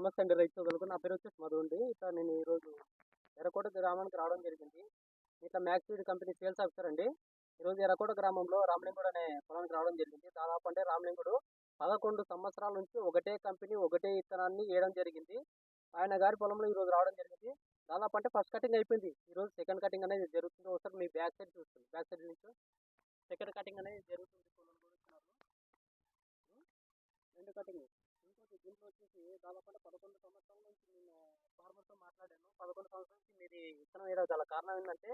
నమస్తే అండి. రైతు సోదరులకు నా పేరు వచ్చేసి మధు అండి. ఇట్లా నేను ఈరోజు ఎర్రకోట గ్రామానికి రావడం జరిగింది. ఇట్లా మ్యాక్సీడ్ కంపెనీ సేల్స్ ఆఫీసర్ అండి. ఈరోజు ఎర్రకోట గ్రామంలో రామలింగుడు అనే పొలానికి రావడం జరిగింది. దాదాపు అంటే రామలింగుడు పదకొండు సంవత్సరాల నుంచి ఒకటే కంపెనీ ఒకటే ఇత్తనాన్ని వేయడం జరిగింది. ఆయన గారి పొలంలో ఈరోజు రావడం జరిగింది. దాదాపు అంటే ఫస్ట్ కటింగ్ అయిపోయింది. ఈరోజు సెకండ్ కటింగ్ అనేది జరుగుతుంది. ఒకసారి మీ బ్యాక్ సైడ్ చూస్తుంది. బ్యాక్ సైడ్ నుంచి సెకండ్ కటింగ్ అనేది జరుగుతుంది. రెండు కటింగ్. ఇంకోటి వచ్చేసి దాదాపు పదకొండు సంవత్సరాల నుంచి నేను ఫార్మర్తో మాట్లాడాను. పదకొండు సంవత్సరాల నుంచి మీరు విత్తనం వేయడం గల కారణం ఏంటంటే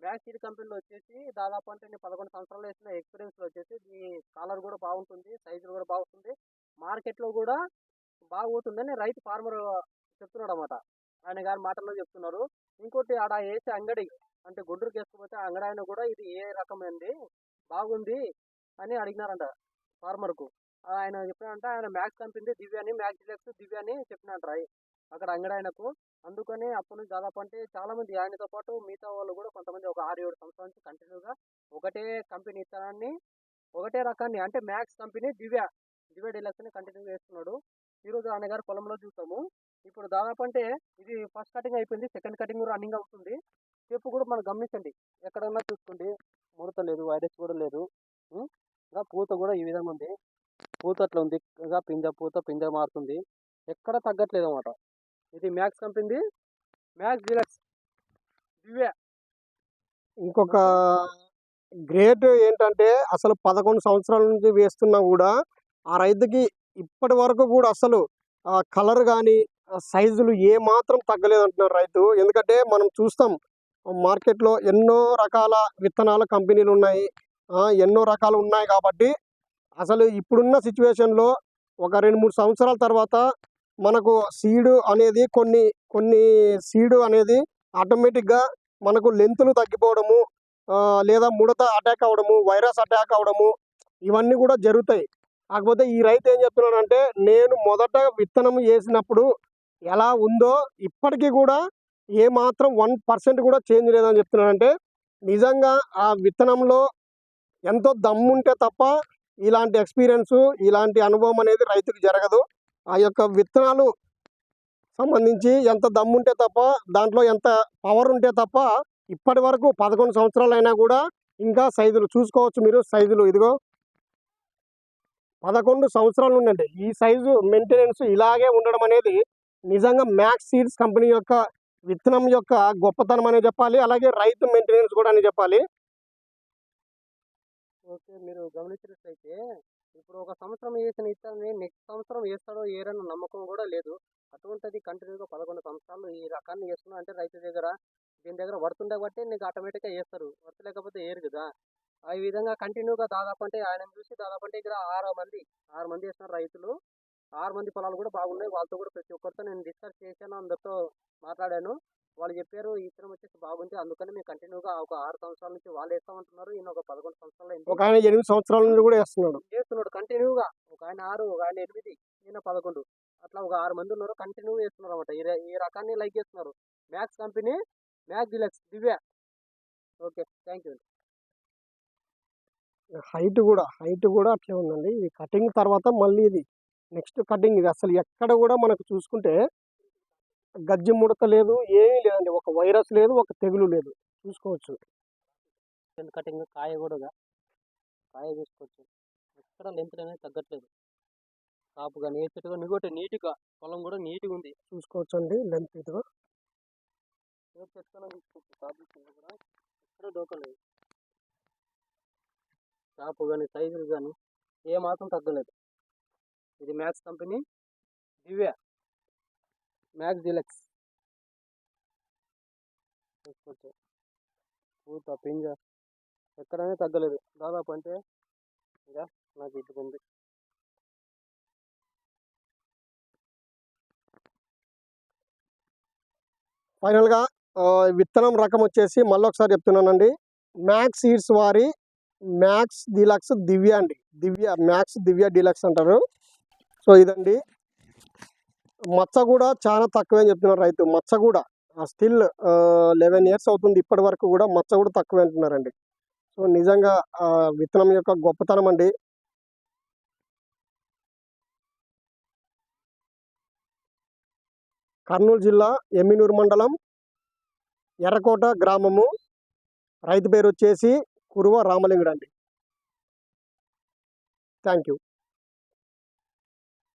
మ్యాక్స్ సీడ్ కంపెనీలో వచ్చేసి దాదాపు అంటే నేను పదకొండు సంవత్సరాలు వేసిన ఎక్స్పీరియన్స్లో వచ్చేసి ఈ కాలర్ కూడా బాగుంటుంది సైజు కూడా బాగుంటుంది. మార్కెట్లో కూడా బాగుతుందని రైతు ఫార్మర్ చెప్తున్నాడు అనమాట ఆయన గారి మాటల్లో చెప్తున్నారు. ఇంకోటి ఆడ వేసే అంగడి అంటే గుంటూరుకి వేసుకుపోతే అంగడి ఆయన కూడా ఇది ఏ రకమైంది బాగుంది అని అడిగినారంట ఫార్మర్కు. ఆయన చెప్పినంటే ఆయన మ్యాక్స్ కంపెనీ దివ్య అని మ్యాక్స్ డిలక్స్ దివ్య అని చెప్పినట్టు రాయి అక్కడ అంగడాయనకు. అందుకని అప్పటి నుంచి దాదాపు అంటే చాలా మంది ఆయనతో పాటు మిగతా వాళ్ళు కూడా కొంతమంది ఒక ఆరు ఏడు సంవత్సరాల నుంచి కంటిన్యూగా ఒకటే కంపెనీ ఇత్తనాన్ని ఒకటే రకాన్ని అంటే మ్యాక్స్ కంపెనీ దివ్య దివ్య డీలక్స్ని కంటిన్యూ చేస్తున్నాడు. ఈరోజు ఆయన గారు పొలంలో చూసాము. ఇప్పుడు దాదాపు అంటే ఇది ఫస్ట్ కటింగ్ అయిపోయింది సెకండ్ కటింగ్ రన్నింగ్ అవుతుంది. చెప్పు కూడా మనం గమనించండి ఎక్కడన్నా చూసుకోండి. ముడత లేదు వైరస్ కూడా లేదు. ఇంకా పూత కూడా ఈ విధంగా ఉంది. పూత అట్లా ఉంది. ఇంకా పింజ పూత పింజ మారుతుంది. ఎక్కడ తగ్గట్లేదు అనమాట ఇది Max company Max deluxe. Divya ఇంకొక గ్రేట్ ఏంటంటే అసలు పదకొండు సంవత్సరాల నుంచి వేస్తున్నా కూడా ఆ రైతుకి ఇప్పటి వరకు కూడా అసలు కలర్ కానీ సైజులు ఏ మాత్రం తగ్గలేదు అంటున్నారు రైతు. ఎందుకంటే మనం చూస్తాం మార్కెట్లో ఎన్నో రకాల విత్తనాల కంపెనీలు ఉన్నాయి. ఎన్నో రకాలు ఉన్నాయి కాబట్టి అసలు ఇప్పుడున్న సిచ్యువేషన్లో ఒక రెండు మూడు సంవత్సరాల తర్వాత మనకు సీడు అనేది కొన్ని కొన్ని సీడు అనేది ఆటోమేటిక్గా మనకు లెంతులు తగ్గిపోవడము లేదా ముడత అటాక్ అవ్వడము వైరస్ అటాక్ అవ్వడము ఇవన్నీ కూడా జరుగుతాయి. కాకపోతే ఈ రైతు ఏం చెప్తున్నాడంటే నేను మొదట విత్తనం వేసినప్పుడు ఎలా ఉందో ఇప్పటికీ కూడా ఏ మాత్రం వన్ పర్సెంట్ కూడా చేంజ్ లేదని చెప్తున్నాడంటే నిజంగా ఆ విత్తనంలో ఎంతో దమ్ముంటే తప్ప ఇలాంటి ఎక్స్పీరియన్స్ ఇలాంటి అనుభవం అనేది రైతుకు జరగదు. ఆ యొక్క విత్తనాలు సంబంధించి ఎంత దమ్ముంటే తప్ప దాంట్లో ఎంత పవర్ ఉంటే తప్ప ఇప్పటి వరకు పదకొండు సంవత్సరాలు అయినా కూడా ఇంకా సైజులు చూసుకోవచ్చు మీరు సైజులు ఇదిగో. పదకొండు సంవత్సరాలు ఉండండి. ఈ సైజు మెయింటెనెన్స్ ఇలాగే ఉండడం అనేది నిజంగా మ్యాక్స్ సీడ్స్ కంపెనీ యొక్క విత్తనం యొక్క గొప్పతనం అనే చెప్పాలి. అలాగే రైతు మెయింటెనెన్స్ కూడా అని చెప్పాలి. ఓకే. మీరు గమనించినట్లయితే ఇప్పుడు ఒక సంవత్సరం వేసిన ఇత్తనాన్ని నెక్స్ట్ సంవత్సరం వేస్తాడో ఏరన్న నమ్మకం కూడా లేదు. అటువంటిది కంటిన్యూగా పదకొండు సంవత్సరాలు ఈ రకాన్ని వేస్తున్నా అంటే రైతు దగ్గర దీని దగ్గర వర్తుండే బట్టి నీకు ఆటోమేటిక్గా వేస్తారు. వర్తలేకపోతే లేకపోతే కదా. ఆ ఈ విధంగా కంటిన్యూగా దాదాపు అంటే ఆయన చూసి దాదాపు అంటే ఇక్కడ ఆరు మంది ఆరు మంది వేస్తున్నారు రైతులు ఆరు మంది పొలాలు కూడా బాగున్నాయి. వాళ్ళతో కూడా ప్రతి ఒక్కరితో నేను డిస్కస్ చేశాను అందరితో మాట్లాడాను. వాళ్ళు చెప్పారు ఈ ఇత్తనం వచ్చేసి బాగుంది. అందుకని మేము కంటిన్యూగా ఒక ఆరు సంవత్సరాల నుంచి వాళ్ళు వేస్తామంటున్నారు ఈయన ఒక పదకొండు సంవత్సరాలు ఒక ఆయన ఎనిమిది సంవత్సరాల నుంచి కూడా వేస్తున్నాడు. చేస్తున్నాడు కంటిన్యూగా ఒక ఆయన ఆరు ఒక ఆయన ఎనిమిది ఈయన పదకొండు. అట్లా ఒక ఆరు మంది ఉన్నారు కంటిన్యూ చేస్తున్నారు అనమాట ఈ ఈ రకాన్ని లైక్ చేస్తున్నారు. Max company Max deluxe Divya. Okay thank you height కూడా హైట్ కూడా అట్లే ఉందండి. ఇది కటింగ్ తర్వాత మళ్ళీ ఇది నెక్స్ట్ కటింగ్ ఇది. అసలు ఎక్కడ కూడా మనకు చూసుకుంటే గజ్జి ముడత లేదు ఏమీ లేదండి. ఒక వైరస్ లేదు ఒక తెగులు లేదు. చూసుకోవచ్చు. కటింగ్ కాయ కూడా కాయ చూసుకోవచ్చు ఎక్కడ లెంత్ అనేది తగ్గట్లేదు. కాపు కానీ ఏ చెట్టు కానీ ఇంకోటి నీట్గా పొలం కూడా నీట్గా ఉంది. చూసుకోవచ్చు అండి లెంత్ ఇదిగో. ఏ చెట్టుకైనా కాపు విషయంలో కూడా ఎక్కడ డోకలేదు కాపు కానీ సైజులు కానీ ఏ మాత్రం తగ్గలేదు. ఇది Max company Divya. Max deluxe చూసుకోవచ్చు పూత పింజ ఎక్కడైనా తగ్గలేదు. దాదాపు అంటే ఇక నాకు ఇట్టుకుంది ఫైనల్గా విత్తనం రకం వచ్చేసి మళ్ళీ ఒకసారి చెప్తున్నానండి. మ్యాక్స్ సీడ్స్ వారి మ్యాక్స్ డిలక్స్ దివ్య అండి. దివ్య మ్యాక్స్ దివ్య డిలక్స్ అంటారు. సో ఇదండి. మచ్చ కూడా చాలా తక్కువే అని చెప్తున్నారు రైతు. మచ్చ కూడా స్టిల్ లెవెన్ ఇయర్స్ అవుతుంది ఇప్పటి వరకు కూడా మచ్చ కూడా తక్కువే అంటున్నారండి. సో నిజంగా విత్తనం యొక్క గొప్పతనం అండి. కర్నూలు జిల్లా ఎమ్మినూరు మండలం ఎర్రకోట గ్రామము. రైతు పేరు వచ్చేసి కురువ రామలింగుడు అండి థ్యాంక్ యూ